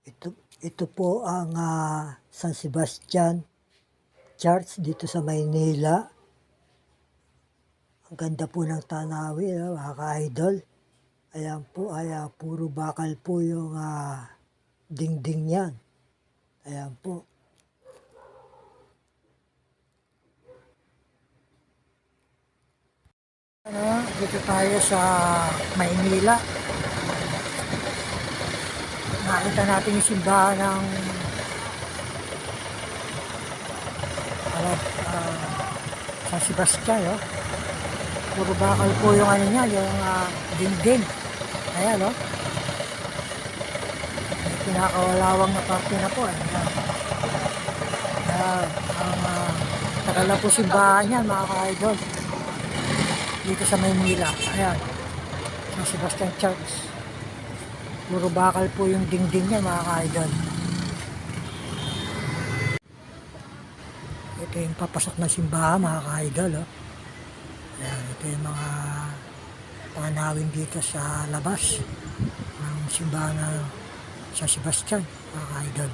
Ito, ito po ang ah, San Sebastian Church dito sa Maynila. Ang ganda po ng tanawin, ah, mga ka-idol. Ayan po, ay ah, puro bakal po yung ah, dingding niyan. Ayan po. Ano, dito tayo sa Maynila. Nakita natin yung simbahan ng ano, ah, San Sebastian, oh. Puro bakal po yung ano niya, yung ah, dingding. Ayan, oh. May pinakawalawang na parte na po. Ayan. Ayan, ang uh, tagal na po simbahan niyan, mga ka-idol. Dito sa Maynila. Ayan. San Sebastian Church. Puro bakal po yung dingding niya, mga ka-idol. Ito yung papasok na simbahan, mga ka-idol. Oh. Ito yung mga panawin dito sa labas ng simbahan ng San Sebastian, mga ka-idol.